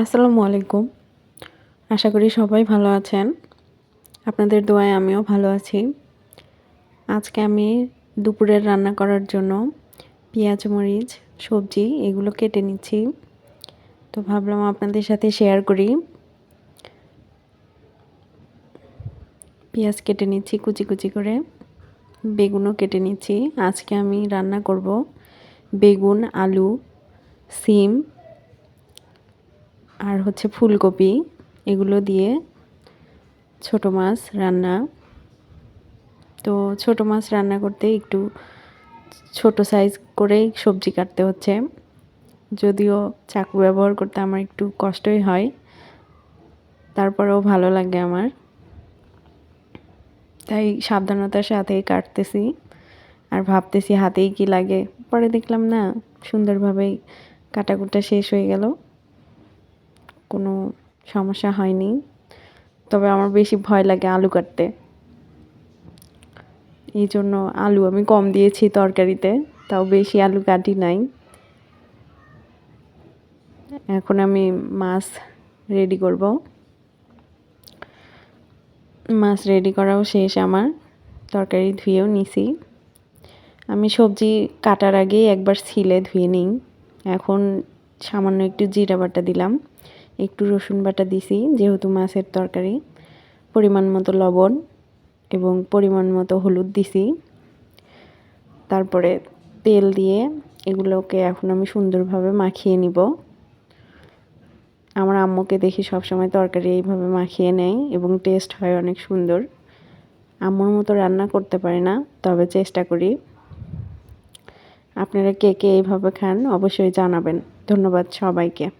আসসালামু আলাইকুম। আশা করি সবাই ভালো আছেন। আপনাদের দোয়ায় আমিও ভালো আছি। আজকে আমি দুপুরের রান্না করার জন্য পেঁয়াজ, মরিচ, সবজি এগুলো কেটে নিচ্ছি। তো ভাবলাম আপনাদের সাথে শেয়ার করি। পেঁয়াজ কেটে নিচ্ছি কুচি কুচি করে। বেগুনও কেটে নিচ্ছি। আজকে আমি রান্না করব বেগুন, আলু, সিম আর হচ্ছে ফুলকপি, এগুলো দিয়ে ছোট মাছ রান্না। তো ছোট মাছ রান্না করতে একটু ছোট সাইজ করেই সবজি কাটতে হচ্ছে। যদিও চাকু ব্যবহার করতে আমার একটু কষ্টই হয়, তারপরেও ভালো লাগে আমার। তাই সাবধানতার সাথেই কাটতেছি। আর ভাবতেছি হাতেই কি লাগে, পরে দেখলাম না, সুন্দরভাবেই কাটাকুটা শেষ হয়ে গেল। কোনো সমস্যা হয়নি। তবে আমার বেশি ভয় লাগে আলু কাটতে। এই জন্য আলু আমি কম দিয়েছি তরকারিতে, তাও বেশি আলু কাটি নাই। এখন আমি মাছ রেডি করব। মাছ রেডি করাও শেষ আমার, তরকারি ধুয়েও নিছি। আমি সবজি কাটার আগেই একবার ছিলে ধুয়ে নিই। এখন সামান্য একটু জিরা বাটা দিলাম। একটু রসুন বাটা দিছি, যেহেতু মাছের তরকারি, পরিমাণ মতো লবণ এবং পরিমাণ মতো হলুদ দিছি। তারপরে তেল দিয়ে এগুলোকে এখন আমি সুন্দরভাবে মাখিয়ে নিব। আমার আম্মুকে দেখি সবসময় তরকারি এইভাবে মাখিয়ে নেয় এবং টেস্ট হয় অনেক সুন্দর। আম্মুর মতো রান্না করতে পারি না, তবে চেষ্টা করি। আপনারা কে কে এইভাবে খান অবশ্যই জানাবেন। ধন্যবাদ সবাইকে।